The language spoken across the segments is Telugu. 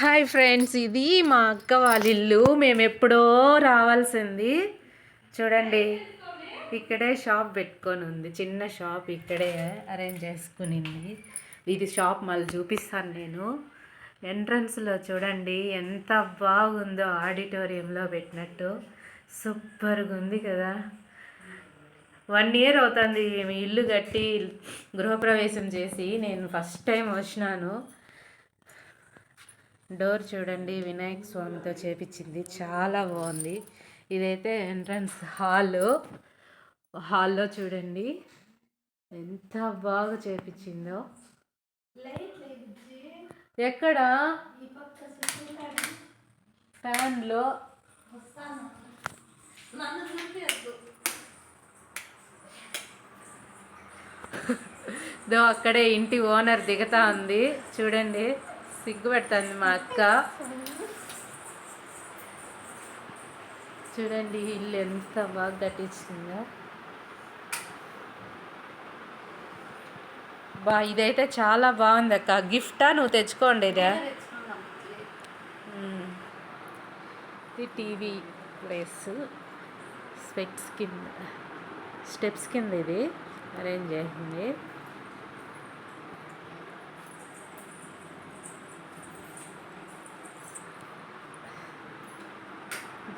హాయ్ ఫ్రెండ్స్ ఇది మా అక్క వాళ్ళ ఇల్లు. మేము ఎప్పుడో రావాల్సింది. చూడండి ఇక్కడే షాప్ పెట్టుకొని ఉంది. చిన్న షాప్ ఇక్కడే అరేంజ్ చేసుకునింది. ఇది షాప్ మళ్ళీ చూపిస్తాను నేను. ఎంట్రన్స్లో చూడండి ఎంత బాగుందో ఆడిటోరియంలో పెట్టినట్టు. సూపర్గా ఉంది కదా. వన్ ఇయర్ అవుతుంది మీ ఇల్లు కట్టి గృహప్రవేశం చేసి నేను ఫస్ట్ టైం వచ్చినాను. డోర్ చూడండి వినాయక స్వామితో చేపించింది. చాలా బాగుంది. ఇదైతే ఎంట్రన్స్ హాల్. హాల్లో చూడండి ఎంత బాగా చేపించిందో. ఎక్కడ? ఫ్యాన్లో. దో అక్కడే ఇంటి ఓనర్ దిగుతా ఉంది. చూడండి. సిగ్గుపెడుతుంది మా అక్క. చూడండి ఇల్లు ఎంత బాగా కట్టించిందో. బా ఇదైతే చాలా బాగుంది అక్క. గిఫ్టా? నువ్వు తెచ్చుకోండి ఇదే. ఇది టీవీ ప్లేస్. స్పెక్స్ కింద. స్టెప్స్ కింద ఇది. అరేంజ్ చేసింది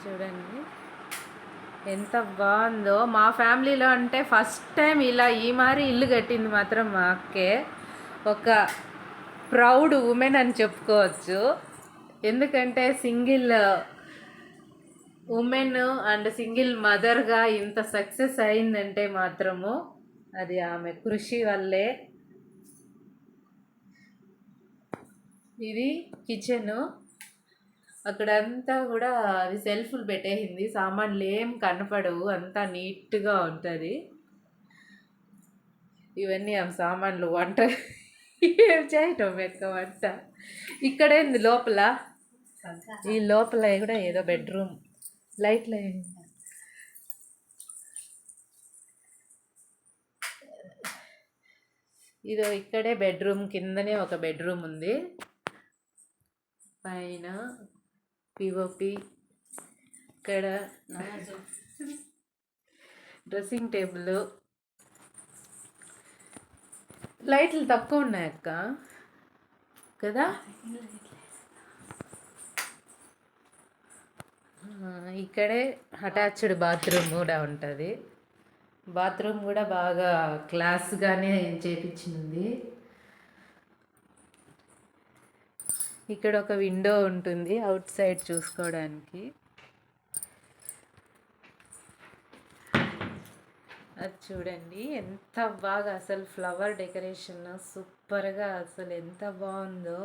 చూడండి. ఎంత బాగుందో. మా ఫ్యామిలీలో అంటే ఫస్ట్ టైం ఇలా ఈ మారి ఇల్లు కట్టింది మాత్రం మా అక్కే. ఒక ప్రౌడ్ ఉమెన్ అని చెప్పుకోవచ్చు. ఎందుకంటే సింగిల్ ఉమెన్ అండ్ సింగిల్ మదర్గా ఇంత సక్సెస్ అయిందంటే మాత్రము అది ఆమె కృషి వల్లే. ఇది కిచెను. అక్కడంతా కూడా అది సెల్ఫ్లు పెట్టేసింది. సామాన్లు ఏం కనపడవు. అంతా నీట్గా ఉంటుంది. ఇవన్నీ ఆ సామాన్లు వంట ఏం చేయటం? ఎక్కువ వంట. ఇక్కడేంది లోపల. ఈ లోపల కూడా ఏదో బెడ్రూమ్. లైట్లు ఇదో ఇక్కడే బెడ్రూమ్. కిందనే ఒక బెడ్రూమ్ ఉంది. పైన పిఓపి ఇక్కడ డ్రెస్సింగ్ టేబుల్. లైట్లు తక్కువ ఉన్నాయి అక్క. కదా? ఇక్కడే అటాచ్డ్ బాత్రూమ్ కూడా ఉంటుంది. బాత్రూమ్ కూడా బాగా క్లాస్గానే చేపించింది. ఇక్కడ ఒక విండో ఉంటుంది అవుట్ సైడ్ చూసుకోవడానికి. అది చూడండి ఎంత బాగా అసలు ఫ్లవర్ డెకరేషన్ సూపర్గా అసలు ఎంత బాగుందో.